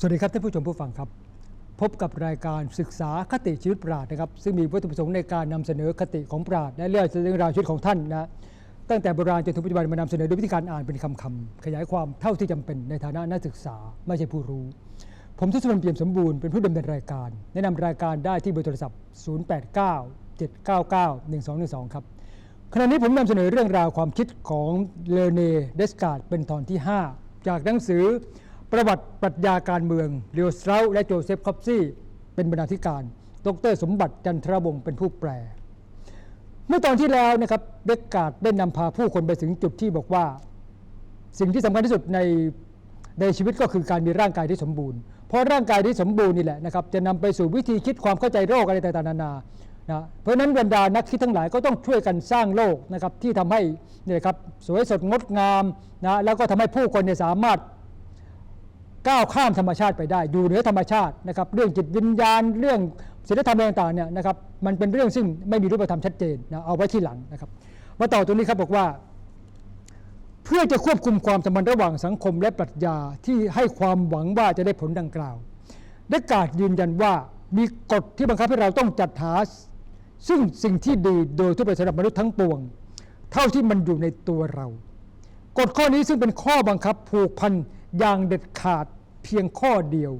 สวัสดีครับท่านผู้ชมผู้ฟังครับ พบกับรายการศึกษาคติชีวิตปราดนะครับ ซึ่งมีวัตถุประสงค์ในการนำเสนอคติของปราดและเรื่องราวชีวิตของท่านนะตั้งแต่โบราณจนถึงปัจจุบันมานำเสนอโดยวิธีการอ่านเป็นคำๆขยายความเท่าที่จำเป็นในฐานะนักศึกษาไม่ใช่ผู้รู้ ผมทศวรรณเปี่ยมสมบูรณ์เป็นผู้ดำเนินรายการ แนะนำรายการได้ที่เบอร์โทรศัพท์ 089 799 1212 ครับขณะนี้ผมนำเสนอเรื่องราวความคิดของเลเนเดสการ์ดเป็นตอนที่ 5 จากหนังสือ ประวัติปรัชญาการเมืองเรียวสเตราและโจเซฟคอปซี่ เป็นบรรณาธิการ ดรสมบัติจันทรวงศ์เป็นผู้แปล เมื่อตอนที่แล้วนะครับเดสการ์ดได้นำพาผู้คนไปถึงจุดที่บอกว่า สิ่งที่สำคัญที่สุดในในชีวิตก็คือการมีร่างกายที่สมบูรณ์ เพราะร่างกายที่สมบูรณ์นี่แหละนะครับจะนำไปสู่วิธีคิดความเข้าใจโรคอะไรต่างๆนานานะเพราะนั้นบรรดานักคิดทั้งหลายก็ต้องช่วยกันสร้างโลกนะครับที่ทำให้เนี่ยครับสวยสดงดงามนะแล้วก็ทำให้ผู้คนเนี่ยสามารถ ก้าวข้ามธรรมชาติไปได้ อยู่เหนือธรรมชาตินะครับเรื่องจิตวิญญาณ เรื่องศีลธรรมอะไรต่างๆเนี่ยนะครับมันเป็นเรื่องซึ่งไม่มีรูปธรรมชัดเจนนะเอาไว้ที่หลังนะครับมาต่อตรงนี้ครับบอกว่า เพื่อจะควบคุมความสัมพันธ์ระหว่างสังคมและปรัชญาที่ให้ความหวังว่าจะได้ผลดังกล่าวเดกการ์ดยืนยันว่ามีกฎที่บังคับให้เราต้องจัดหา ซึ่งสิ่งที่ดีโดยทั่วไปสำหรับมนุษย์ทั้งปวง เท่าที่มันอยู่ในตัวเรา กฎข้อนี้ซึ่งเป็นข้อบังคับผูกพันอย่างเด็ดขาด เพียงข้อเดียว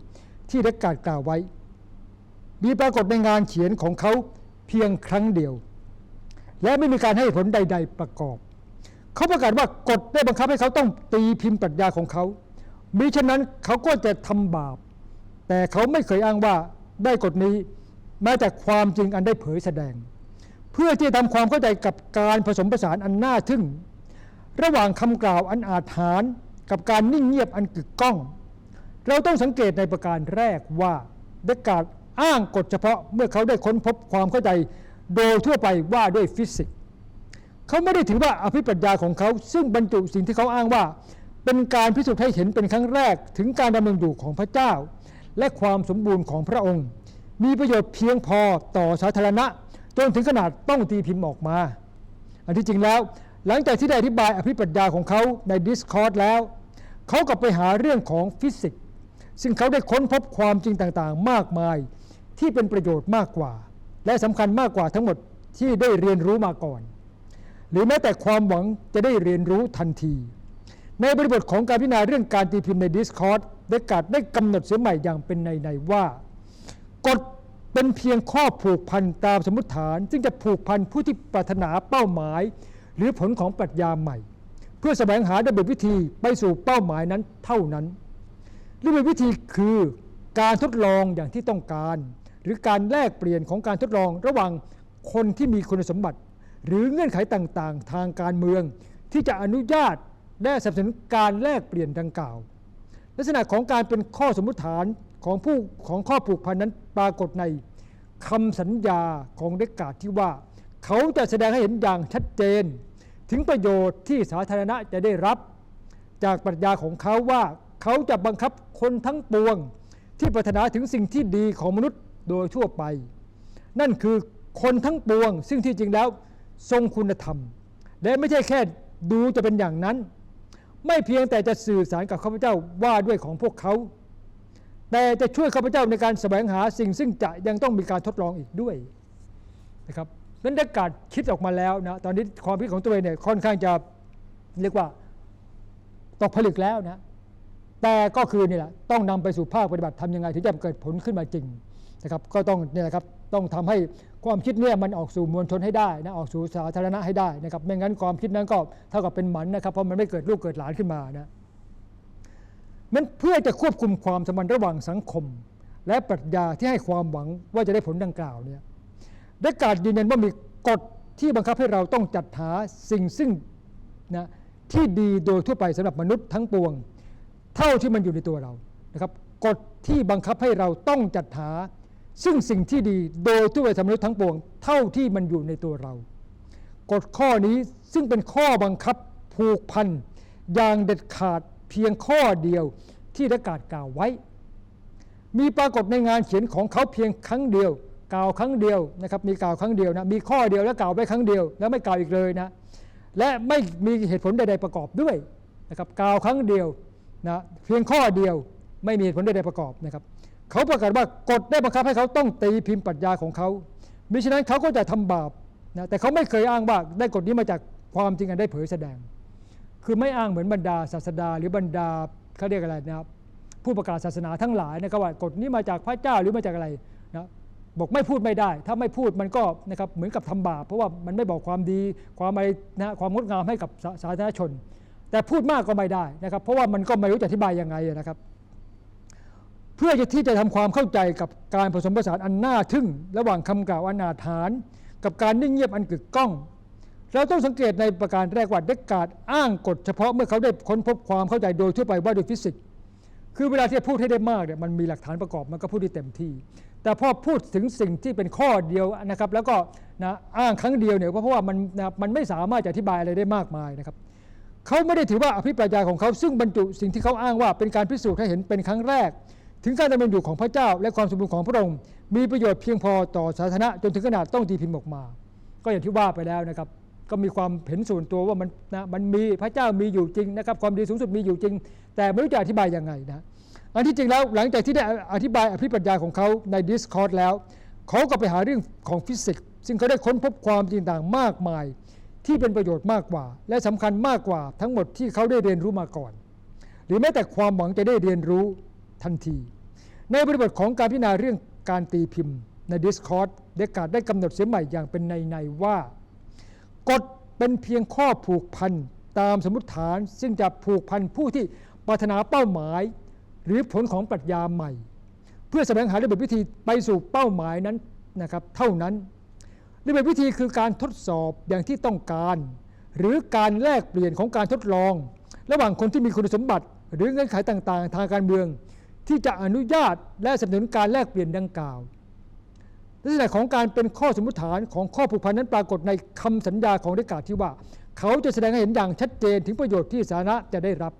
ที่เดกการกล่าวไว้ มีปรากฏในงานเขียนของเขาเพียงครั้งเดียว และไม่มีการให้ผลใด ๆประกอบ เขาประกาศว่ากฎได้บังคับให้เขาต้องตีพิมพ์ปรัชญาของเขามิฉะนั้นเขาก็จะทำบาป แต่เขาไม่เคยอ้างว่าได้กฎนี้มาจากความจริงอันได้เผยแสดง เพื่อที่จะทำความเข้าใจกับการผสมผสานอันน่าทึ่ง ระหว่างคำกล่าวอันอาถรรพ์กับการนิ่งเงียบอันกึกก้อง เราต้องสังเกตในประการแรกว่าเดกการ์ดอ้างกฎเฉพาะเมื่อเขาได้ค้นพบความเข้าใจโดยทั่วไปว่าด้วยฟิสิกส์เขาไม่ได้ถือว่าอภิปรัชญาของเขาซึ่งบรรจุสิ่งที่เขาอ้างว่า เป็นการพิสูจน์ให้เห็นเป็นครั้งแรกถึงการดำเนินอยู่ของพระเจ้า และความสมบูรณ์ของพระองค์ มีประโยชน์เพียงพอต่อสาธารณะ จนถึงขนาดต้องตีพิมพ์ออกมา อันที่จริงแล้ว หลังจากที่ได้อธิบายอภิปรัชญาของเขาใน Discord แล้ว เขากลับไปหาเรื่องของฟิสิกส์ ซึ่งเขาได้ค้นพบความจริงต่างๆ มากมายที่เป็นประโยชน์มากกว่า และสำคัญมากกว่าทั้งหมดที่ได้เรียนรู้มาก่อน หรือแม้แต่ความหวังจะได้เรียนรู้ทันที ในบริบทของการพิจารณาเรื่องการตีพิมพ์ใน Discord เดกาดได้กำหนดเสียใหม่อย่างเป็นในในๆว่ากฎเป็นเพียงข้อผูกพันตามสมมติฐาน ซึ่งจะผูกพันผู้ที่ปรารถนาเป้าหมาย หรือผลของปรัชญาใหม่ เพื่อแสวงหาดำเนินวิธีไปสู่เป้าหมายนั้นเท่านั้น หรือเป็นวิธีคือการทดลองอย่างที่ต้องการ หรือการแลกเปลี่ยนของการทดลองระหว่างคนที่มีคุณสมบัติ หรือเงื่อนไขต่างๆ ทางการเมือง ที่จะอนุญาตและสนับสนุนการแลกเปลี่ยนดังกล่าว ลักษณะของการเป็นข้อสมมติฐานของผู้ของข้อผูกพันนั้นปรากฏในคำสัญญาของเดกกาดที่ว่า เขาจะแสดงให้เห็นอย่างชัดเจน ถึงประโยชน์ที่สาธารณะจะได้รับ จากปรัชญาของเขาว่า เขาจะบังคับคนทั้งปวงที่ปรารถนาถึงสิ่งที่ดีของมนุษย์โดยทั่วไป นั่นคือคนทั้งปวง ซึ่งที่จริงแล้วทรงคุณธรรม และไม่ใช่แค่ดูจะเป็นอย่างนั้น ไม่เพียงแต่จะสื่อสารกับข้าพเจ้าว่าด้วยของพวกเขา แต่จะช่วยข้าพเจ้าในการแสวงหาสิ่งซึ่งจะยังต้องมีการทดลองอีกด้วยนะครับนั้นได้การคิดออกมาแล้วนะตอนนี้ความคิดของตัวเองเนี่ยค่อนข้างจะเรียกว่าตกผลึกแล้วนะ แต่ก็คือนี่แหละต้องนำไปสู่ภาคปฏิบัติทำยังไงถึงจะเกิดผลขึ้นมาจริงนะครับ ก็ต้องนี่ยนะครับต้องทำให้ความคิดเนี่ยมันออกสู่มวลชนให้ได้นะออกสู่สาธารณะให้ได้นะครับ ไม่งั้นความคิดนั้นก็เท่ากับเป็นหมันนะครับเพราะมันไม่เกิดลูกเกิดหลานขึ้นมานะมันเพื่อจะควบคุมความสัมพันธ์ระหว่างสังคม และปรัชญาที่ให้ความหวังว่าจะได้ผลดังกล่าวเนี่ยได้การยืนยันว่ามีกฎที่บังคับให้เราต้องจัดหาสิ่งซึ่งนะที่ดีโดยทั่วไปสำหรับมนุษย์ทั้งปวง เท่าที่มันอยู่ในตัวเรานะครับกฎที่บังคับให้เราต้องจัดหา ซึ่งสิ่งที่ดีโดยทั่วไปสำหรับมนุษย์ทั้งปวง เท่าที่มันอยู่ในตัวเรา กฎข้อนี้ซึ่งเป็นข้อบังคับผูกพันอย่างเด็ดขาดเพียงข้อเดียวที่ได้กาศกล่าวไว้ มีปรากฏในงานเขียนของเขาเพียงครั้งเดียว กล่าวครั้งเดียวนะครับ มีกล่าวครั้งเดียวนะมีข้อเดียวแล้วกล่าวไว้ครั้งเดียว แล้วไม่กล่าวอีกเลยนะและไม่มีเหตุผลใดๆประกอบด้วยนะครับกล่าวครั้งเดียว นะเพียงข้อเดียวไม่มีเหตุผลใดๆประกอบนะครับเขาประกาศว่ากฎได้บังคับให้เขาต้องตีพิมพ์ปรัชญาของเขามิฉะนั้นเขาก็จะทำบาปนะแต่เขาไม่เคยอ้างว่าได้กฎนี้มาจากความจริงอันได้เผยแสดง คือไม่อ้างเหมือนบรรดาศาสดา หรือบรรดาเขาเรียกอะไรนะครับผู้ประกาศศาสนาทั้งหลายนะครับว่ากฎนี้มาจากพระเจ้าหรือมาจากอะไรนะบอกไม่พูดไม่ได้ ถ้าไม่พูดมันก็นะครับเหมือนกับทำบาปเพราะว่ามันไม่บอกความดีความอะไรนะความงดงามให้กับสาธารณชน แต่พูดมากก็ไม่ได้นะครับ เพราะว่ามันก็ไม่รู้จะอธิบายยังไงนะครับ เพื่อจะที่จะทำความเข้าใจกับการผสมผสานอันน่าทึ่ง ระหว่างคำกล่าวอนาถาน กับการนิ่งเงียบอันกึกก้องเราต้องสังเกตในประการแรกว่าเดกการ์ดอ้างกฎเฉพาะเมื่อเขาได้ค้นพบความเข้าใจโดยทั่วไปว่าโดยฟิสิกส์คือเวลาที่พูดให้ได้มากเนี่ยมันมีหลักฐานประกอบมันก็พูดได้เต็มที่ แต่พอพูดถึงสิ่งที่เป็นข้อเดียวนะครับ แล้วก็นะอ้างครั้งเดียวเนี่ยเพราะว่ามันนะมันไม่สามารถจะอธิบายอะไรได้มากมายนะครับ เขาไม่ได้ถือว่าอภิปรายของเขาซึ่งบรรจุสิ่งที่เขาอ้างว่าเป็นการพิสูจน์ให้เห็นเป็นครั้งแรก ถึงการดำเนินอยู่ของพระเจ้าและความสมบูรณ์ของพระองค์ มีประโยชน์เพียงพอต่อสาธารณะจนถึงขนาดต้องตีพิมพ์ออกมา ก็อย่างที่ว่าไปแล้วนะครับ ก็มีความเห็นส่วนตัวว่ามันนะมันมีพระเจ้ามีอยู่จริงนะครับ ความดีสูงสุดมีอยู่จริง แต่ไม่รู้จะอธิบายยังไงนะอันที่จริงแล้วหลังจากที่ได้อธิบายอภิปรายของเขาใน Discord แล้วเขาก็ไปหาเรื่องของฟิสิกส์ซึ่งเขาได้ค้นพบความจริงต่างมากมาย ที่เป็นประโยชน์มากกว่า และสำคัญมากกว่าทั้งหมดที่เขาได้เรียนรู้มาก่อน หรือแม้แต่ความหวังจะได้เรียนรู้ทันที ในบริบทของการพิจารณาเรื่องการตีพิมพ์ ใน Discord เดกาดได้กำหนดเสียใหม่อย่างเป็นในในๆว่า กฎเป็นเพียงข้อผูกพันตามสมมติฐาน ซึ่งจะผูกพันผู้ที่ปรารถนาเป้าหมาย หรือผลของปรัชญาใหม่ เพื่อแสวงหาระเบียบวิธีไปสู่เป้าหมายนั้นนะครับ เท่านั้น ระเบียบวิธีคือการทดสอบอย่างที่ต้องการ หรือการแลกเปลี่ยนของการทดลอง ระหว่างคนที่มีคุณสมบัติ หรือเงื่อนไขต่างๆ ทางการเมือง ที่จะอนุญาตและสนับสนุนการแลกเปลี่ยนดังกล่าวลักษณะของการเป็นข้อสมมติฐานของข้อผูกพันนั้นปรากฏในคำสัญญาของเดกาที่ว่า เขาจะแสดงให้เห็นอย่างชัดเจนถึงประโยชน์ที่สาธารณะจะได้รับ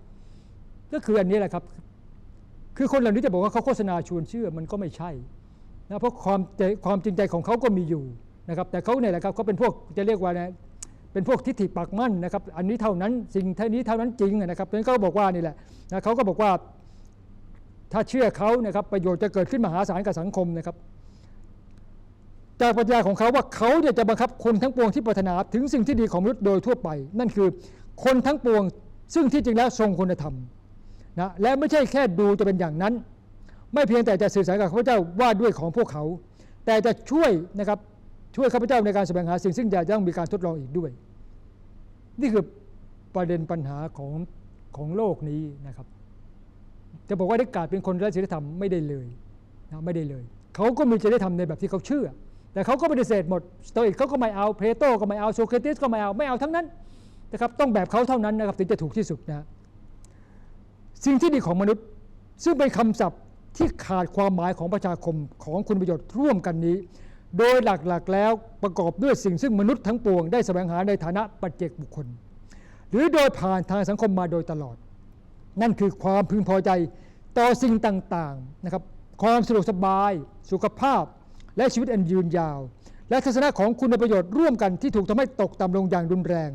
ก็คืออันนี้แหละครับ คือคนเหล่านี้จะบอกว่าเขาโฆษณาชวนเชื่อมันก็ไม่ใช่นะเพราะความความจริงใจของเขาก็มีอยู่ นะครับแต่เขาเนี่ยแหละครับเขาเป็นพวกจะเรียกว่านะเป็นพวกทิฏฐิปากมั่นนะครับอันนี้เท่านั้นสิ่งเท่านี้เท่านั้นจริงนะครับเพราะฉะนั้นเขาก็บอกว่านี่แหละนะเขาก็บอกว่าถ้าเชื่อเขานะครับประโยชน์จะเกิดขึ้นมหาศาลกับสังคมนะครับ จากปรัชญาของเขาว่าเขาเนี่ยจะบังคับคนทั้งปวงที่ปรารถนาถึงสิ่งที่ดีของมนุษย์โดยทั่วไป นั่นคือคนทั้งปวงซึ่งที่จริงแล้วทรงคุณธรรมนะและไม่ใช่แค่ดูจะเป็นอย่างนั้น ไม่เพียงแต่จะสื่อสารกับข้าพเจ้าว่าด้วยของพวกเขา แต่จะช่วยนะครับ ช่วยข้าพเจ้าในการแสวงหาสิ่งซึ่งจะต้องมีการทดลองอีกด้วย นี่คือประเด็นปัญหาของของโลกนี้นะครับจะบอกว่าได้กาดเป็นคนไร้ศีลธรรมไม่ได้เลยนะไม่ได้เลย เขาก็มีจริยธรรมในแบบที่เขาเชื่อ แต่เขาก็ปฏิเสธหมดสโตอิกเขาก็ไม่เอาเพลโตก็ไม่เอาโซเครติสก็ไม่เอาไม่เอาทั้งนั้นนะครับต้องแบบเขาเท่านั้นนะครับถึงจะถูกที่สุดนะสิ่งที่ดีของมนุษย์ ซึ่งเป็นคำศัพท์ที่ขาดความหมายของประชาคมของคุณประโยชน์ร่วมกันนี้ โดยหลักๆแล้วประกอบด้วยสิ่งซึ่งมนุษย์ทั้งปวงได้แสวงหาในฐานะปัจเจกบุคคล หรือโดยผ่านทางสังคมมาโดยตลอด นั่นคือความพึงพอใจต่อสิ่งต่างๆนะครับความสะดวกสบาย สุขภาพ และชีวิตอันยืนยาว และทัศนะของคุณประโยชน์ร่วมกันที่ถูกทำให้ตกต่ำลงอย่างรุนแรง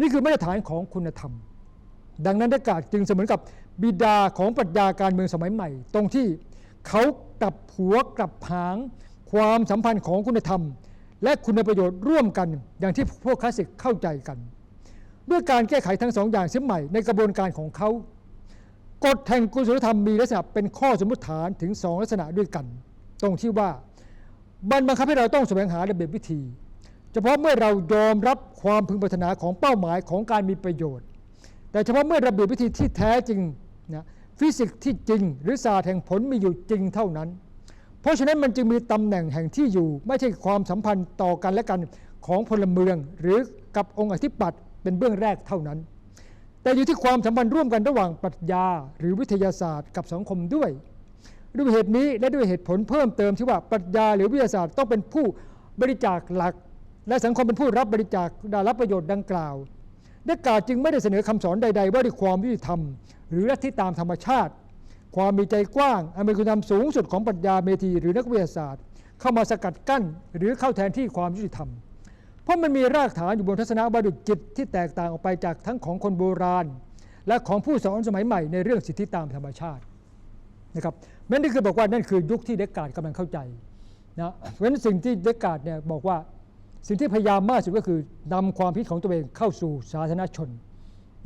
นี่คือมาตรฐานของคุณธรรม ดังนั้นเดกาดจึงเสมือนกับบิดาของปรัชญาการเมืองสมัยใหม่ ตรงที่เขากลับหัวกลับหาง ความสัมพันธ์ของคุณธรรม และคุณประโยชน์ร่วมกันอย่างที่พวกคลาสสิกเข้าใจกัน ด้วยการแก้ไขทั้งสองอย่างเสียใหม่ในกระบวนการของเขากฎแห่งกุศลธรรมมีลักษณะเป็นข้อสมมติฐานถึงสองลักษณะด้วยกัน ตรงที่ว่ามันบังคับให้เราต้องแสวงหาระเบียบวิธี เฉพาะเมื่อเรายอมรับความพึงปรารถนาของเป้าหมายของการมีประโยชน์ แต่เฉพาะเมื่อระเบียบวิธีที่แท้จริงนะฟิสิกส์ที่จริง หรือศาสตร์แห่งผลมีอยู่จริงเท่านั้น เพราะฉะนั้นมันจึงมีตำแหน่งแห่งที่อยู่ ไม่ใช่ความสัมพันธ์ต่อกันและกันของพลเมือง หรือกับองค์อธิปัตย์เป็นเบื้องแรกเท่านั้น แต่อยู่ที่ความสัมพันธ์ร่วมกันระหว่างปรัชญา หรือวิทยาศาสตร์กับสังคมด้วยด้วยเหตุนี้และด้วยเหตุผลเพิ่มเติมที่ว่าปรัชญาหรือวิทยาศาสตร์ต้องเป็นผู้บริจาคหลัก และสังคมเป็นผู้รับบริจาคได้รับประโยชน์ดังกล่าวเดกาดจึงไม่ได้เสนอคำสอนใด ๆ ว่าด้วยความยุติธรรม หรือลัทธิตามธรรมชาติ ความมีใจกว้างอันเป็นคุณธรรมสูงสุดของปรัชญาเมธีหรือนักวิทยาศาสตร์ เข้ามาสกัดกั้นหรือเข้าแทนที่ความยุติธรรม เพราะมันมีรากฐานอยู่บนทัศนวาดุจิตที่แตกต่างออกไปจากทั้งของคนโบราณ และของผู้สอนสมัยใหม่ในเรื่องสิทธิตามธรรมชาตินะครับนั่นนี่คือบอกว่านั่นคือยุคที่เดกกาดกำลังเข้าใจนะเพราะฉะนั้นสิ่งที่เดกกาดเนี่ยบอกว่าสิ่งที่พยายามมากสุดก็คือนำความคิดของตัวเองเข้าสู่สาธารณชน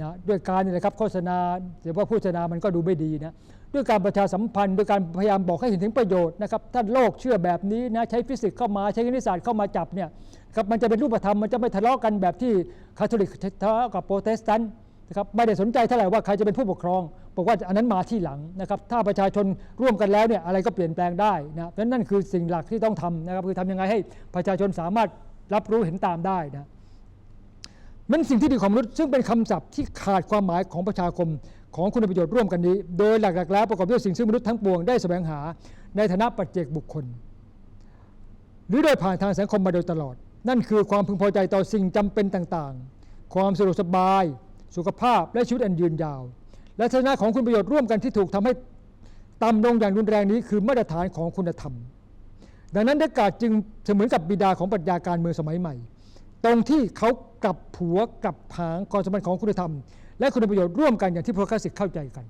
นะด้วยการนี่นะครับโฆษณาแต่ว่าโฆษณามันก็ดูไม่ดีนะ ด้วยการประชาสัมพันธ์ด้วยการพยายามบอกให้เห็นถึงประโยชน์นะครับถ้าโลกเชื่อแบบนี้นะใช้ฟิสิกส์เข้ามาใช้คณิตศาสตร์เข้ามาจับเนี่ยครับมันจะเป็นรูปธรรมมันจะไม่ทะเลาะกันแบบที่คาทอลิกทะเลาะกับโปรเตสแตนต์นะครับไม่ได้สนใจเท่าไหร่ว่าใครจะเป็นผู้ปกครองบอกว่าอันนั้นมาที่หลังนะครับถ้าประชาชนร่วมกันแล้วเนี่ยอะไรก็เปลี่ยนแปลงได้นะเพราะนั้นนั่นคือสิ่งหลักที่ต้องทำนะครับคือทำยังไงให้ประชาชนสามารถรับรู้เห็นตามได้นะมันสิ่งที่ดีของมนุษย์ซึ่งเป็นคำศัพท์ที่ขาดความหมายของประชาคม ของคุณประโยชน์ร่วมกันนี้ โดยหลักๆแล้วประกอบด้วยสิ่งซึ่งมนุษย์ทั้งปวงได้แสวงหาในฐานะปัจเจกบุคคล หรือโดยผ่านทางสังคมมาโดยตลอด นั่นคือความพึงพอใจต่อสิ่งจำเป็นต่างๆ ความสะดวกสบาย สุขภาพและชีวิตอันยืนยาว และฐานะของคุณประโยชน์ร่วมกันที่ถูกทำให้ต่ำลงอย่างรุนแรงนี้คือมาตรฐานของคุณธรรม ดังนั้นเดการ์ดจึงเสมือนกับบิดาของปรัชญาการเมืองสมัยใหม่ ตรงที่เขากลับผัวกลับผางความสมพันธ์ของคุณธรรม และคุณประโยชน์ร่วมกันอย่างที่พวกคลาสสิกเข้าใจกัน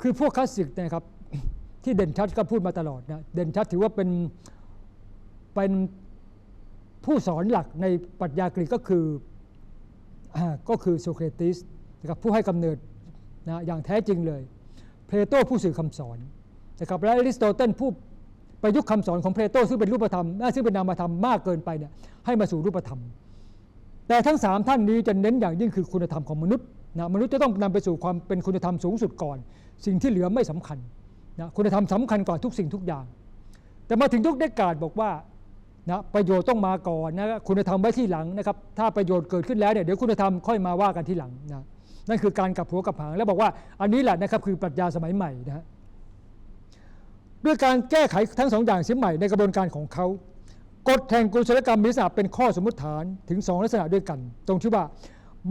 คือพวกคลาสสิกนะครับที่เด่นชัดก็พูดมาตลอดนะเด่นชัดถือว่าเป็นเป็นผู้สอนหลักในปรัชญากรีกก็คือก็คือโซเครติสนะครับผู้ให้กำเนิดนะอย่างแท้จริงเลย เพลโตผู้สื่อคำสอนนะครับและอริสโตเติลผู้ประยุกต์คำสอนของเพลโตซึ่งเป็นรูปธรรมเอ่อซึ่งเป็นนามธรรมมากเกินไปเนี่ยให้มาสู่รูปธรรม แต่ทั้งสามท่านนี้จะเน้นอย่างยิ่งคือคุณธรรมของมนุษย์นะมนุษย์จะต้องนำไปสู่ความเป็นคุณธรรมสูงสุดก่อน สิ่งที่เหลือไม่สำคัญนะคุณธรรมสำคัญกว่าทุกสิ่งทุกอย่าง แต่มาถึงยุคเดกกาดบอกว่านะประโยชน์ต้องมาก่อนนะคุณธรรมไว้ที่หลังนะครับ ถ้าประโยชน์เกิดขึ้นแล้วเนี่ยเดี๋ยวคุณธรรมค่อยมาว่ากันที่หลังนะนั่นคือการกลับหัวกลับหางแล้วบอกว่าอันนี้แหละนะครับคือปรัชญาสมัยใหม่นะฮะด้วยการแก้ไขทั้งสองอย่างเสียใหม่ในกระบวนการของเขา กฎแห่งกุศลกรรมมีลักษณะเป็นข้อสมมติฐานถึงสองลักษณะด้วยกัน ตรงที่ว่า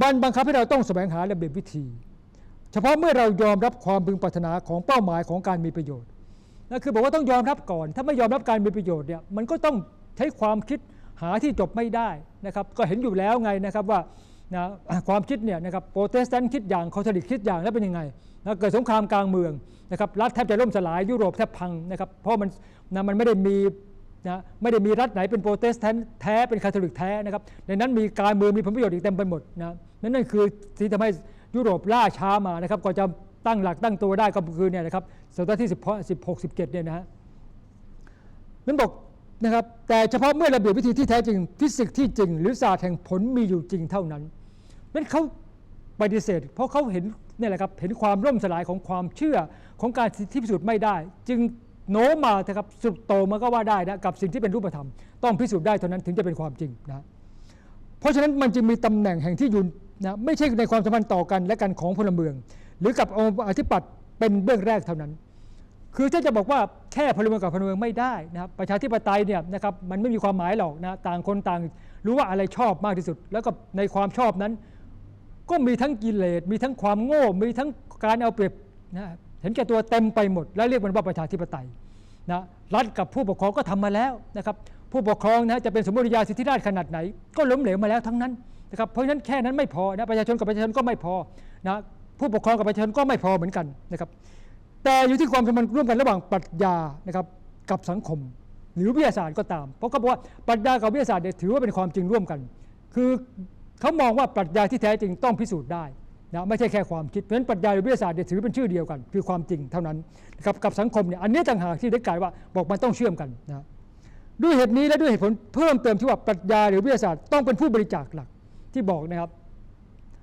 บันบังคับให้เราต้องแสวงหาระเบียบวิธี เฉพาะเมื่อเรายอมรับความพึงปรารถนาของเป้าหมายของการมีประโยชน์นั่นคือบอกว่าต้องยอมรับก่อน ถ้าไม่ยอมรับการมีประโยชน์เนี่ยมันก็ต้องใช้ความคิดหาที่จบไม่ได้นะครับ ก็เห็นอยู่แล้วไงนะครับว่านะความคิดเนี่ยนะครับโปรเตสแตนต์คิดอย่างคาทอลิกคิดอย่างแล้วเป็นยังไงนะเกิดสงครามกลางเมืองนะครับรัฐแทบจะล่มสลายยุโรปแทบพังนะครับเพราะมันนะมันไม่ได้มี นะไม่ได้มีรัฐไหนเป็นโปรเตสแตนต์แท้เป็นคาทอลิกแท้นะครับในนั้นมีการเมืองมีผลประโยชน์อีกเต็มไปหมดนะนั่นนั่นคือที่ทำให้ยุโรปล่าช้ามานะครับก็จะตั้งหลักตั้งตัวได้ก็คือเนี่ยนะครับศตวรรษที่10 16 17เนี่ยนะฮะนั้นบอกนะครับแต่เฉพาะเมื่อระเบียบวิธีที่แท้จริงฟิสิกส์ที่จริง หรือศาสตร์แห่งผลมีอยู่จริงเท่านั้นนั้นเขาปฏิเสธ เพราะเขาเห็นนี่แหละครับเห็นความร่มสลายของความเชื่อของการที่พิสูจน์ไม่ได้ จึง โน้มมานะครับสุดโตมันก็ว่าได้นะกับสิ่งที่เป็นรูปธรรม ต้องพิสูจน์ได้เท่านั้นถึงจะเป็นความจริงนะเพราะฉะนั้นมันจึงมีตำแหน่งแห่งที่ยืนนะไม่ใช่ในความสัมพันธ์ต่อกันและกันของพลเมือง หรือกับองค์อธิปัตย์เป็นเบื้องแรกเท่านั้น คือถ้าจะบอกว่าแค่พลเมืองกับพลเมืองไม่ได้นะครับประชาธิปไตยเนี่ยนะครับมันไม่มีความหมายหรอกนะต่างคนต่าง รู้ว่าอะไรชอบมากที่สุด แล้วก็ในความชอบนั้น ก็มีทั้งกิเลสมีทั้งความโง่ มีทั้งการเอาเปรียบนะ ห็นแก่ตัวเต็มไปหมด แล้วเรียกมันว่าประชาธิปไตยนะรัฐกับผู้ปกครองก็ทำมาแล้วนะครับผู้ปกครองนะจะเป็นสมมติญาสิทธิราชขนาดไหน ก็ล้มเหลวมาแล้วทั้งนั้นนะครับเพราะฉะนั้นแค่นั้นไม่พอนะประชาชนกับประชาชนก็ไม่พอนะผู้ปกครองกับประชาชนก็ไม่พอเหมือนกันนะครับแต่อยู่ที่ความสัมพันธ์ร่วมกันระหว่างปรัชญานะครับกับสังคม หรือวิทยาศาสตร์ก็ตาม เพราะเขาบอกว่าปรัชญากับวิทยาศาสตร์เนี่ยถือว่าเป็นความจริงร่วมกัน คือเขามองว่าปรัชญาที่แท้จริงต้องพิสูจน์ได้ นะไม่ใช่แค่ความคิด เพราะฉะนั้นปรัชญาหรือวิทยาศาสตร์เนี่ยถือเป็นชื่อเดียวกัน คือความจริงเท่านั้นนะครับกับสังคมเนี่ยอันนี้ต่างหากที่ได้กล่าวว่าบอกมันต้องเชื่อมกันนะด้วยเหตุนี้และด้วยเหตุผลเพิ่มเติมที่ว่าปรัชญาหรือวิทยาศาสตร์ต้องเป็นผู้บริจาคหลักที่บอกนะครับ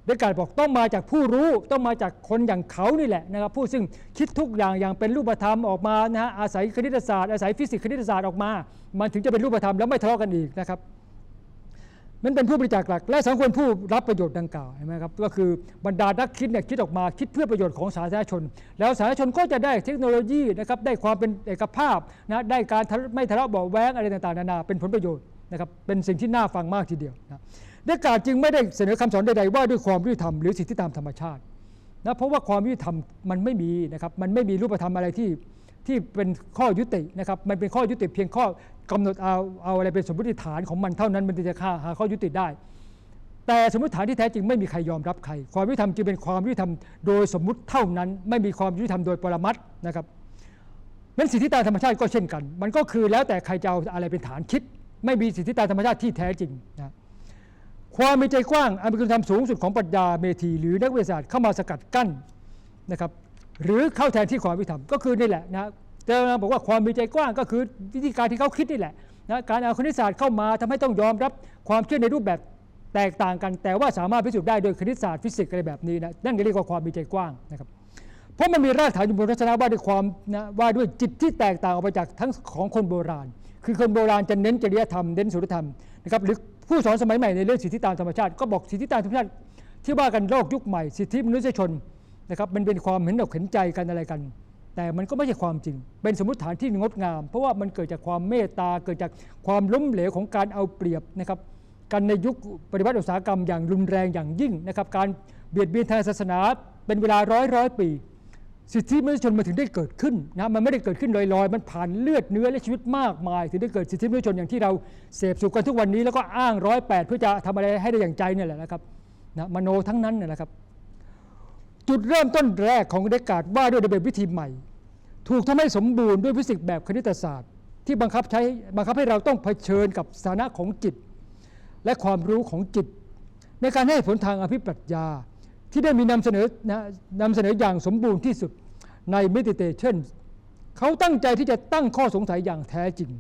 ได้การบอกต้องมาจากผู้รู้ต้องมาจากคนอย่างเขานี่แหละนะครับผู้ซึ่งคิดทุกอย่างอย่างเป็นรูปธรรมออกมานะฮะอาศัยคณิตศาสตร์อาศัยฟิสิกส์คณิตศาสตร์ออกมา มันถึงจะเป็นรูปธรรมแล้วไม่ทะเลาะกันอีกนะครับ มันเป็นผู้บริจาคหลัก และสังคมผู้รับประโยชน์ดังกล่าวเห็นไหมครับก็คือบรรดานักคิดเนี่ยคิดออกมาคิดเพื่อประโยชน์ของสาธารณชน แล้วสาธารณชนก็จะได้เทคโนโลยีนะครับได้ความเป็นเอกภาพนะได้การไม่ทะเลาะเบาแวงอะไรต่างๆนานาเป็นผลประโยชน์นะครับเป็นสิ่งที่น่าฟังมากทีเดียวนะเดการ์ดจึงไม่ได้เสนอคำสอนใดๆว่าด้วยความยุติธรรมหรือสิทธิตามธรรมชาตินะเพราะว่าความยุติธรรมมันไม่มีนะครับมันไม่มีรูปธรรมอะไรที่ที่เป็นข้อยุตินะครับมันเป็นข้อยุติเพียงข้อ กำหนดเอาเอาอะไรเป็นสมมติฐานของมันเท่านั้นมันจะหาหาข้อยุติได้ แต่สมมติฐานที่แท้จริงไม่มีใครยอมรับใคร ความยุติธรรมจึงเป็นความยุติธรรมโดยสมมุติเท่านั้น ไม่มีความยุติธรรมโดยปรมัตนะครับนั้นสิทธิตามธรรมชาติก็เช่นกัน มันก็คือแล้วแต่ใครจะเอาอะไรเป็นฐานคิด ไม่มีสิทธิตามธรรมชาติที่แท้จริงนะความมีใจกว้างอันเป็นคุณธรรมสูงสุดของปรัชญาเมธี หรือนักวิทยาศาสตร์เข้ามาสกัดกั้นนะครับหรือเข้าแทนที่ความวิธรรมก็คือนี่แหละนะ เจอบอกว่าความมีใจกว้างก็คือวิธีการที่เขาคิดนี่แหละนะการเอาคณิตศาสตร์เข้ามาทำให้ต้องยอมรับความเชื่อในรูปแบบแตกต่างกัน แต่ว่าสามารถพิสูจน์ได้โดยคณิตศาสตร์ฟิสิกส์อะไรแบบนี้นะนั่นก็เรียกว่าความมีใจกว้างนะครับเพราะมันมีรากฐานอยู่บนทัศนะว่าด้วยความนะว่าด้วยจิตที่แตกต่างออกไปจากทั้งของคนโบราณ คือคนโบราณจะเน้นจริยธรรมเน้นศีลธรรมนะครับหรือผู้สอนสมัยใหม่ในเรื่องสิทธิตามธรรมชาติก็บอกสิทธิตามธรรมชาติที่ว่ากันโลกยุคใหม่สิทธิมนุษยชนนะครับมันเป็นความเห็นอกเห็นใจกันอะไรกัน แต่มันก็ไม่ใช่ความจริง เป็นสมมติฐานที่งดงาม เพราะว่ามันเกิดจากความเมตตา เกิดจากความล้มเหลวของการเอาเปรียบนะครับ กันในยุคปฏิวัติอุตสาหกรรมอย่างรุนแรงอย่างยิ่งนะครับ การเบียดเบียนทางศาสนาเป็นเวลาร้อยร้อยปี สิทธิมนุษยชนมันถึงได้เกิดขึ้นนะมันไม่ได้เกิดขึ้นลอยๆ มันผ่านเลือดเนื้อและชีวิตมากมาย ถึงได้เกิดสิทธิมนุษยชนอย่างที่เราเสพสุขกันทุกวันนี้แล้วก็อ้างร้อยแปดเพื่อจะทำอะไรให้ได้อย่างใจเนี่ยแหละนะครับนะมโนทั้งนั้นเนี่ยนะครับ จุดเริ่มต้นแรกของเดกาดว่าด้วยระเบียบวิธีใหม่ ถูกทำให้สมบูรณ์ด้วยฟิสิกส์แบบคณิตศาสตร์ ที่บังคับใช้บังคับให้เราต้องเผชิญกับสถานะของจิต และความรู้ของจิต ในการให้ผลทางอภิปรัชญา ที่ได้มีนำเสนอนะนำเสนออย่างสมบูรณ์ที่สุดใน meditation เขาตั้งใจที่จะตั้งข้อสงสัยอย่างแท้จริง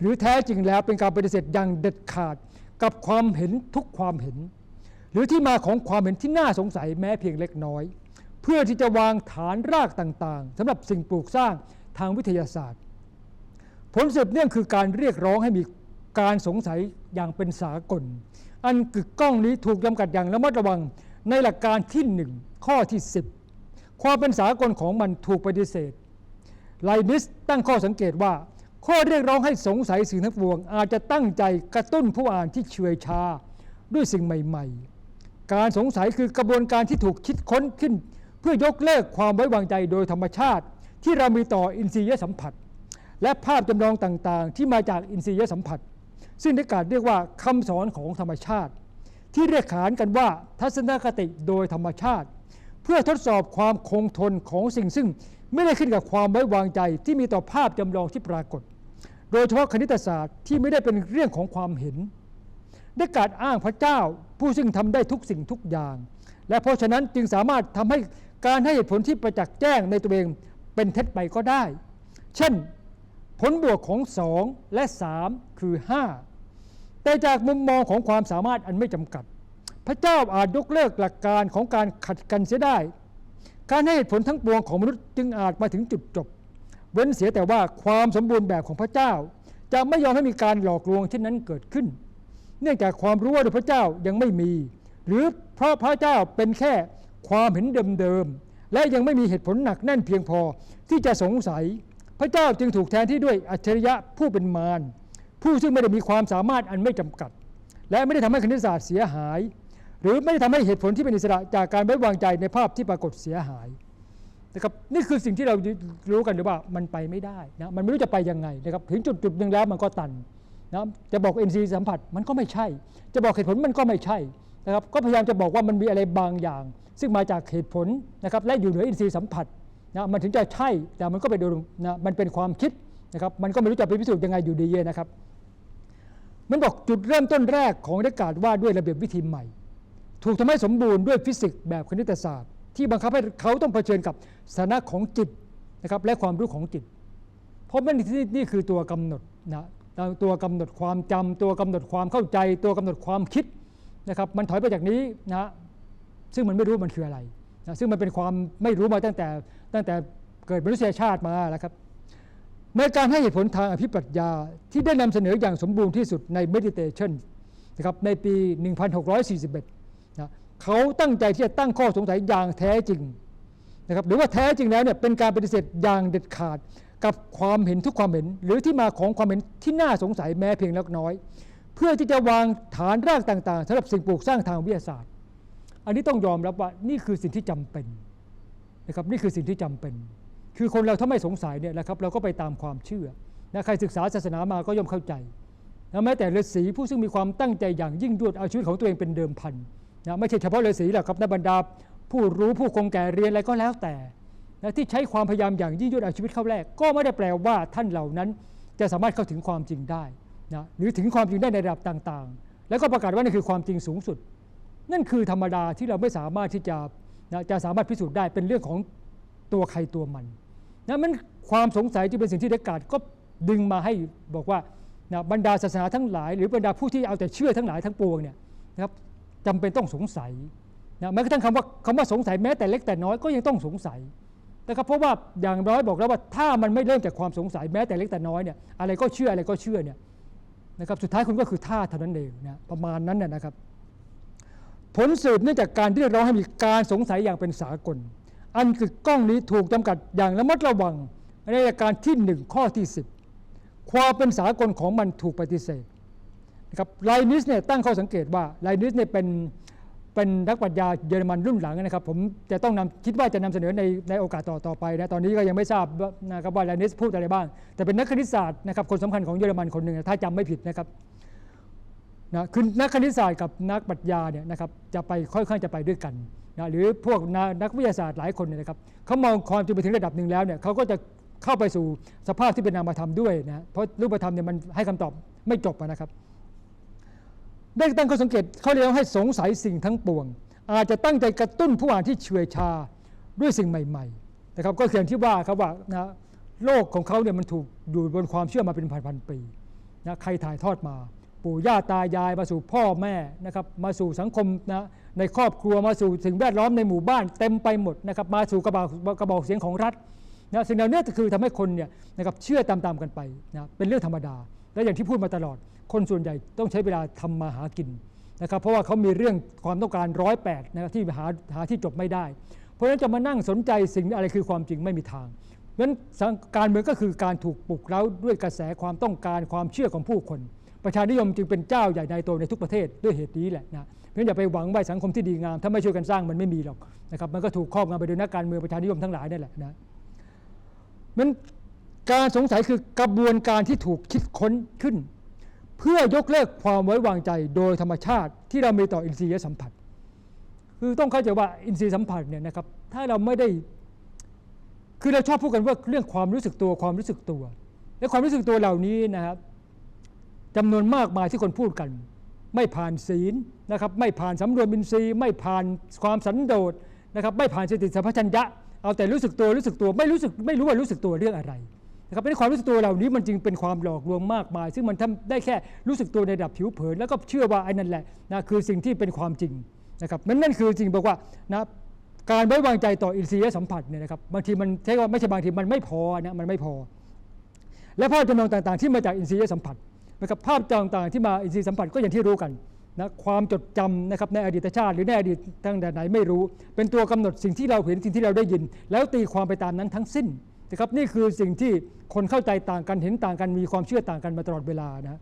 หรือแท้จริงแล้วเป็นการปฏิเสธอย่างเด็ดขาดกับความเห็นทุกความเห็น หรือที่มาของความเห็นที่น่าสงสัยแม้เพียงเล็กน้อย เพื่อที่จะวางฐานรากต่างๆสำหรับสิ่งปลูกสร้างทางวิทยาศาสตร์ ผลสืบเนื่องคือการเรียกร้องให้มีการสงสัยอย่างเป็นสากล อันกึกก้องนี้ถูกจำกัดอย่างระมัดระวังในหลักการที่หนึ่งข้อที่ 10 ความเป็นสากลของมันถูกปฏิเสธไลนิสตั้งข้อสังเกตว่า ข้อเรียกร้องให้สงสัยสิ่งทั้งปวง อาจจะตั้งใจกระตุ้นผู้อ่านที่เฉื่อยชาด้วยสิ่งใหม่ ๆ การสงสัยคือกระบวนการที่ถูกคิดค้นขึ้น เพื่อยกเลิกความไว้วางใจโดยธรรมชาติ ที่เรามีต่ออินทรียสัมผัส และภาพจำลองต่างๆ ที่มาจากอินทรียสัมผัส ซึ่งในการเรียกว่าคำสอนของธรรมชาติ ที่เรียกขานกันว่าทัศนคติโดยธรรมชาติ เพื่อทดสอบความคงทนของสิ่งซึ่งไม่ได้ขึ้นกับความไว้วางใจที่มีต่อภาพจำลองที่ปรากฏ โดยเฉพาะคณิตศาสตร์ที่ไม่ได้เป็นเรื่องของความเห็น ได้การอ้างพระเจ้า ผู้ซึ่งทำได้ทุกสิ่งทุกอย่าง และเพราะฉะนั้นจึงสามารถทำให้การให้เหตุผลที่ประจักษ์แจ้งในตัวเองเป็นเท็จไปก็ได้ เช่น ผลบวกของ 2 และ 3 คือ 5 แต่จากมุมมองของความสามารถอันไม่จำกัด พระเจ้าอาจยกเลิกหลักการของการขัดกันเสียได้ การให้เหตุผลทั้งปวงของมนุษย์จึงอาจมาถึงจุดจบ เว้นเสียแต่ว่าความสมบูรณ์แบบของพระเจ้า จะไม่ยอมให้มีการหลอกลวงเช่นนั้นเกิดขึ้น เนื่องจากความรู้ว่าพระเจ้ายังไม่มี หรือเพราะพระเจ้าเป็นแค่ความเห็นเดิมๆและยังไม่มีเหตุผลหนักแน่นเพียงพอที่จะสงสัย พระเจ้าจึงถูกแทนที่ด้วยอัจฉริยะผู้เป็นมารผู้ซึ่งไม่ได้มีความสามารถอันไม่จำกัด และไม่ได้ทำให้คณิตศาสตร์เสียหาย หรือไม่ได้ทำให้เหตุผลที่เป็นอิสระจากการไว้วางใจในภาพที่ปรากฏเสียหายนะครับนี่คือสิ่งที่เรารู้กันหรือว่ามันไปไม่ได้นะมันไม่รู้จะไปยังไงนะครับถึงจุดจุดหนึ่งแล้วมันก็ตัน นะจะบอก NC สัมผัสมันก็ไม่ใช่ จะบอกเหตุผลมันก็ไม่ใช่นะครับก็พยายามจะบอกว่ามันมีอะไรบางอย่าง ซึ่งมาจากเหตุผลนะครับและอยู่เหนือ NC สัมผัสนะมันถึงจะใช่แต่มันก็ไปดูนะมันเป็นความคิดนะครับมันก็ไม่รู้จะไปพิสูจน์ยังไงอยู่ดีนะครับมันบอกจุดเริ่มต้นแรกของเดกาดว่าด้วยระเบียบวิธีใหม่ ถูกทำให้สมบูรณ์ด้วยฟิสิกส์แบบคณิตศาสตร์ ที่บังคับให้เขาต้องเผชิญกับสถานะของจิตนะครับและความรู้ของจิต เพราะมันนี่คือตัวกำหนดนะ ตัวกำหนดความจำตัวกำหนดความเข้าใจ ตัวกำหนดความคิดนะครับมันถอยไปจากนี้นะซึ่งมันไม่รู้มันคืออะไรนะซึ่งมันเป็นความไม่รู้มาตั้งแต่ตั้งแต่เกิดมนุษยชาติมาแล้วครับในการให้เหตุผลทางอภิปรัชญาที่ได้นำเสนออย่างสมบูรณ์ที่สุดใน Meditation นะครับในปี 1641นะเขาตั้งใจที่จะตั้งข้อสงสัยอย่างแท้จริงนะครับหรือว่าแท้จริงแล้วเนี่ยเป็นการปฏิเสธอย่างเด็ดขาด กับความเห็นทุกความเห็น หรือที่มาของความเห็นที่น่าสงสัยแม้เพียงเล็กน้อย เพื่อที่จะวางฐานรากต่าง ๆสำหรับสิ่งปลูกสร้างทางวิทยาศาสตร์ อันนี้ต้องยอมรับว่านี่คือสิ่งที่จำเป็นนะครับนี่คือสิ่งที่จำเป็น คือคนเราถ้าไม่สงสัยเนี่ยนะครับเราก็ไปตามความเชื่อนะใครศึกษาศาสนามาก็ย่อมเข้าใจนะแม้แต่ฤาษีผู้ซึ่งมีความตั้งใจอย่างยิ่งยวดเอาชีวิตของตัวเองเป็นเดิมพันนะไม่ใช่เฉพาะฤาษีหรอกครับในบรรดาผู้รู้ผู้คงแก่เรียนอะไรก็แล้วแต่ นะที่ใช้ความพยายามอย่างยิ่งยวดเอาชีวิตเข้าแลกก็ไม่ได้แปลว่าท่านเหล่านั้นจะสามารถเข้าถึงความจริงได้นะหรือถึงความจริงได้ในระดับต่างๆ แล้วก็ประกาศว่านั่นคือความจริงสูงสุด นั่นคือธรรมดาที่เราไม่สามารถที่จะนะจะสามารถพิสูจน์ได้เป็นเรื่องของตัวใครตัวมันนะมันความสงสัยจึงเป็นสิ่งที่เดกาดก็ดึงมาให้บอกว่านะบรรดาศาสนาทั้งหลาย หรือบรรดาผู้ที่เอาแต่เชื่อทั้งหลายทั้งปวงเนี่ยนะครับจำเป็นต้องสงสัยนะแม้กระทั่งคำว่าคำว่าสงสัยแม้แต่เล็กแต่น้อยก็ยังต้องสงสัย นะครับเพราะว่าอย่างน้อยบอกแล้วว่าถ้ามันไม่เริ่มจากความสงสัยแม้แต่เล็กแต่น้อยเนี่ยอะไรก็เชื่ออะไรก็เชื่อเนี่ยนะครับสุดท้ายคุณก็คือท่าเท่านั้นเองนะประมาณนั้นนะนะครับ ผลสืบเนื่องจากการที่เรียกร้องให้มีการสงสัยอย่างเป็นสากล อันคือกล้องนี้ถูกจำกัดอย่างระมัดระวังในรายการที่หนึ่งข้อที่ 10 ความเป็นสากลของมันถูกปฏิเสธนะครับไลนิสเนี่ยตั้งข้อสังเกตว่าไลนิสเนี่ยเป็น เป็นนักปรัชญาเยอรมันรุ่นหลังนะครับ ผมจะต้องนำคิดว่าจะนำเสนอในในโอกาสต่อต่อไปนะตอนนี้ก็ยังไม่ทราบนะครับว่าไลนิสพูดอะไรบ้าง แต่เป็นนักคณิตศาสตร์นะครับคนสำคัญของเยอรมันคนหนึ่งถ้าจำไม่ผิดนะครับนะคือนักคณิตศาสตร์กับนักปรัชญาเนี่ยนะครับจะไปค่อยๆจะไปด้วยกันนะหรือพวกนักนักวิทยาศาสตร์หลายคนเนี่ยนะครับเขามองความจริงไปถึงระดับหนึ่งแล้วเนี่ยเขาก็จะเข้าไปสู่สภาพที่เป็นนามธรรมด้วยนะเพราะรูปธรรมเนี่ยมันให้คำตอบไม่จบนะครับ ได้ตั้งข้อสังเกตเขาเรียกให้สงสัยสิ่งทั้งปวง อาจจะตั้งใจกระตุ้นผู้อ่านที่เฉื่อยชาด้วยสิ่งใหม่ ๆ นะครับ ก็เขียนที่ว่าครับว่านะโลกของเขาเนี่ยมันถูกอยู่บนความเชื่อมาเป็นพันๆปีนะใครถ่ายทอดมา ปู่ย่าตายายมาสู่พ่อแม่นะครับ มาสู่สังคมนะในครอบครัวมาสู่สิ่งแวดล้อมในหมู่บ้านเต็มไปหมดนะครับมาสู่กระบอกกระบอกเสียงของรัฐนะสิ่งเหล่านี้คือทำให้คนเนี่ยนะครับเชื่อตามๆกันไปนะเป็นเรื่องธรรมดา และอย่างที่พูดมาตลอด คนส่วนใหญ่ต้องใช้เวลาทำมาหากินนะครับเพราะว่าเขามีเรื่องความต้องการร้อยแปดนะครับที่หาหาที่จบไม่ได้ เพราะฉะนั้นจะมานั่งสนใจสิ่งอะไรคือความจริงไม่มีทางเพราะฉะนั้นการเมืองก็คือการถูกปลุกเร้าด้วยกระแสความต้องการความเชื่อของผู้คน ประชานิยมจึงเป็นเจ้าใหญ่ในโตในทุกประเทศด้วยเหตุนี้แหละนะเพราะฉะนั้นอย่าไปหวังว่าสังคมที่ดีงาม ถ้าไม่ช่วยกันสร้างมันไม่มีหรอกนะครับมันก็ถูกครอบงำไปโดยนักการเมืองประชานิยมทั้งหลายนั่นแหละนะมันการสงสัยคือกระบวนการที่ถูกคิดค้นขึ้น เพื่อยกเลิกความไว้วางใจโดยธรรมชาติที่เรามีต่ออินทรียสัมผัส คือต้องเข้าใจว่าอินทรีย์สัมผัสเนี่ยนะครับถ้าเราไม่ได้คือเราชอบพูดกันว่าเรื่องความรู้สึกตัวความรู้สึกตัว และความรู้สึกตัวเหล่านี้นะครับจำนวนมากมายที่คนพูดกัน ไม่ผ่านศีลนะครับไม่ผ่านสำรวมอินทรีย์ ไม่ผ่านความสันโดษนะครับไม่ผ่านสติสัมปชัญญะเอาแต่รู้สึกตัวรู้สึกตัวไม่รู้สึกไม่รู้ว่ารู้สึกตัวเรื่องอะไร นะครับเป็นความรู้สึกตัวเหล่านี้มันจึงเป็นความหลอกลวงมากมาย ซึ่งมันทำได้แค่รู้สึกตัวในระดับผิวเผิน แล้วก็เชื่อว่าไอ้นั่นแหละนะคือสิ่งที่เป็นความจริงนะครับนั่นนั่นคือจริงบอกว่านะการไว้วางใจต่ออินทรียสัมผัสเนี่ยนะครับบางทีมันใช้ว่าไม่ใช่บางทีมันไม่พอนะมันไม่พอ และภาพจำลองต่างๆ ที่มาจากอินทรียสัมผัสนะครับภาพจำลองต่างๆที่มาอินทรีย์สัมผัสก็อย่างที่รู้กันนะความจดจำนะครับในอดีตชาติ หรือในอดีตตั้งแต่ไหนไม่รู้ เป็นตัวกำหนดสิ่งที่เราเห็นสิ่งที่เราได้ยิน แล้วตีความไปตามนั้นทั้งสิ้น นะครับนี่คือสิ่งที่คนเข้าใจต่างกันเห็นต่างกันมีความเชื่อต่างกันมาตลอดเวลานะ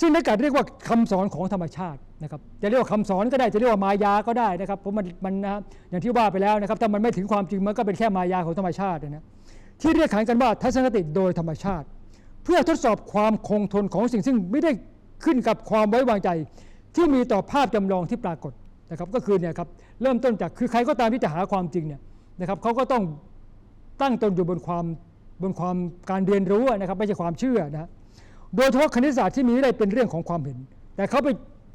ซึ่งในการเรียกว่าคำสอนของธรรมชาตินะครับจะเรียกว่าคำสอนก็ได้จะเรียกว่ามายาก็ได้นะครับเพราะมันมันนะอย่างที่ว่าไปแล้วนะครับถ้ามันไม่ถึงความจริงมันก็เป็นแค่มายาของธรรมชาตินะที่เรียกขานกันว่าทัศนคติโดยธรรมชาติ เพื่อทดสอบความคงทนของสิ่งซึ่งไม่ได้ขึ้นกับความไว้วางใจ ที่มีต่อภาพจำลองที่ปรากฏนะครับก็คือเนี่ยครับเริ่มต้นจากคือใครก็ตามที่จะหาความจริงเนี่ยนะครับเขาก็ต้อง ตั้งตนอยู่บนความบนความการเรียนรู้นะครับไม่ใช่ความเชื่อนะโดยเฉพาะคณิตศาสตร์ที่มีได้เป็นเรื่องของความเห็น แต่เขาไป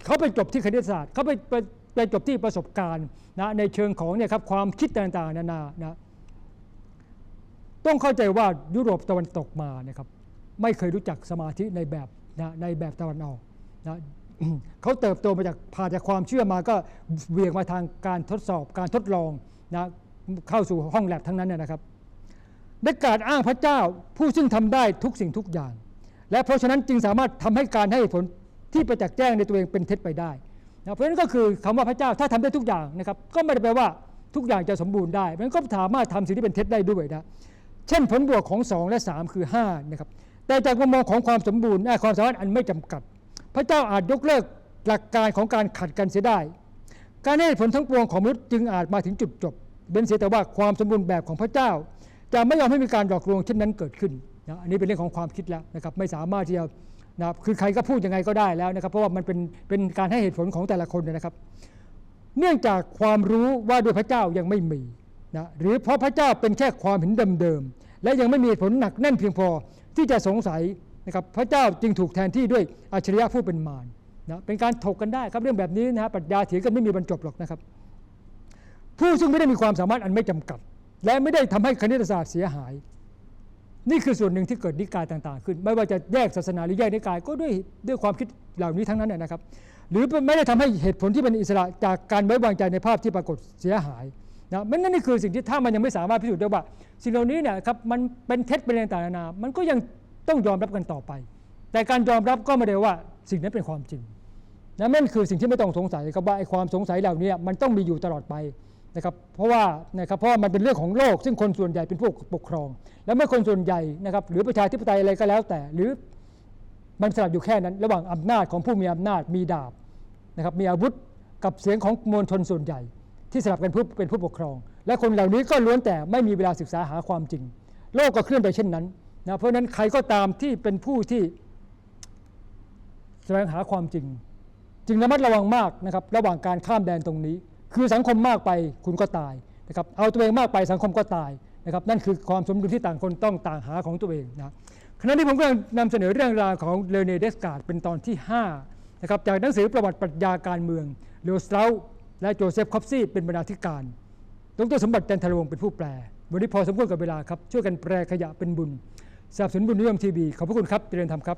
เขาไปจบที่คณิตศาสตร์เขาไปไปไปจบที่ประสบการณ์นะในเชิงของเนี่ยครับความคิดต่างๆนานานะต้องเข้าใจว่ายุโรปตะวันตกมานะครับไม่เคยรู้จักสมาธิในแบบนะในแบบตะวันออกนะเขาเติบโตมาจากผ่านจากความเชื่อมาก็เวียงมาทางการทดสอบการทดลองนะเข้าสู่ห้องแลบทั้งนั้นนนะครับ ได้การอ้างพระเจ้าผู้ซึ่งทำได้ทุกสิ่งทุกอย่าง และเพราะฉะนั้นจึงสามารถทำให้การให้ผลที่ประจักษ์แจ้งในตัวเองเป็นเท็จไปได้นะเพราะฉะนั้นก็คือคำว่าพระเจ้าถ้าทำได้ทุกอย่างนะครับก็ไม่ได้แปลว่าทุกอย่างจะสมบูรณ์ได้มันก็สามารถทำสิ่งที่เป็นเท็จได้ด้วยนะเช่นผลบวกของ 2 และ 3 คือ5นะครับแต่จากมุมมองของความสมบูรณ์ความสามารถอันไม่จำกัด พระเจ้าอาจยกเลิกหลักการของการขัดกันเสียได้ การให้ผลทั้งปวงของมนุษย์จึงอาจมาถึงจุดจบ เป็นเสียแต่ว่าความสมบูรณ์แบบของพระเจ้า จะไม่ยอมให้มีการหลอกลวงเช่นนั้นเกิดขึ้นนะอันนี้เป็นเรื่องของความคิดแล้วนะครับไม่สามารถที่จะนะคือใครก็พูดยังไงก็ได้แล้วนะครับ เพราะว่ามันเป็นเป็นการให้เหตุผลของแต่ละคนนะครับ เนื่องจากความรู้ว่าด้วยพระเจ้ายังไม่มีนะหรือเพราะพระเจ้าเป็นแค่ความเห็นเดิมๆและยังไม่มีเหตุผลหนักแน่นเพียงพอที่จะสงสัยนะครับพระเจ้าจึงถูกแทนที่ด้วยอัจฉริยะผู้เป็นมารนะเป็นการถกกันได้ครับเรื่องแบบนี้นะฮะปรัชญาเถียงกันไม่มีบรรจบหรอกนะครับ ผู้ซึ่งไม่ได้มีความสามารถอันไม่จำกัด และไม่ได้ทำให้คณิตศาสตร์เสียหาย นี่คือส่วนหนึ่งที่เกิดนิกายต่าง ๆ ขึ้น ไม่ว่าจะแยกศาสนาหรือแยกนิกายก็ด้วยด้วยความคิดเหล่านี้ทั้งนั้นนะนะครับ หรือไม่ได้ทำให้เหตุผลที่เป็นอิสระจากการไว้วางใจในภาพที่ปรากฏเสียหายนะมันนั่นนี่คือสิ่งที่ถ้ามันยังไม่สามารถพิสูจน์ได้ว่า สิ่งเหล่านี้เนี่ยครับมันเป็นเท็จเป็นอะไรต่างๆนานามันก็ยังต้องยอมรับกันต่อไป แต่การยอมรับก็ไม่ได้ว่าสิ่งนั้นเป็นความจริงนะนั่นคือสิ่งที่ไม่ต้องสงสัยครับว่าไอ้ความสงสัยเหล่านี้มันต้องมีอยู่ตลอดไป นะครับเพราะว่านะครับเพราะามันเป็นเรื่องของโลก ซึ่งคนส่วนใหญ่เป็นผู้ปกครอง แล้วเมื่อคนส่วนใหญ่นะครับหรือประชาธิปไตยอะไรก็แล้วแต่ หรือมันสลับอยู่แค่นั้น ระหว่างอำนาจของผู้มีอำนาจมีดาบนะครับมีอาวุธกับเสียงของมวลชนส่วนใหญ่ ที่สลับกันผู้เป็นผู้ปกครอง และคนเหล่านี้ก็ล้วนแต่ไม่มีเวลาศึกษาหาความจริง โลกก็เคลื่อนไปเช่นนั้นนะเพราะฉะนั้นใครก็ตามที่เป็นผู้ที่แสวงหาความจริง จึงระมัดระวังมากนะครับระหว่างการข้ามแดนตรงนี้ คือสังคมมากไปคุณก็ตายนะครับเอาตัวเองมากไปสังคมก็ตายนะครับนั่นคือความสมดุลที่ต่างคนต้องต่างหาของตัวเองนะขณะนี้ผมก็นำเสนอเรื่องราวของเลเนเดสการ์ดเป็นตอนที่5นะครับจากหนังสือประวัติปรัชญาการเมืองเลโอสตาและโจเซฟคอฟซี่เป็นบรรณาธิการดรสมบัติจันทรวงเป็นผู้แปล วันนี้พอสมควรกับเวลาครับ ช่วยกันแปลขยะเป็นบุญสนับสนุนบุญนิยมทีวีขอบพระคุณครับเจริญธรรมครับ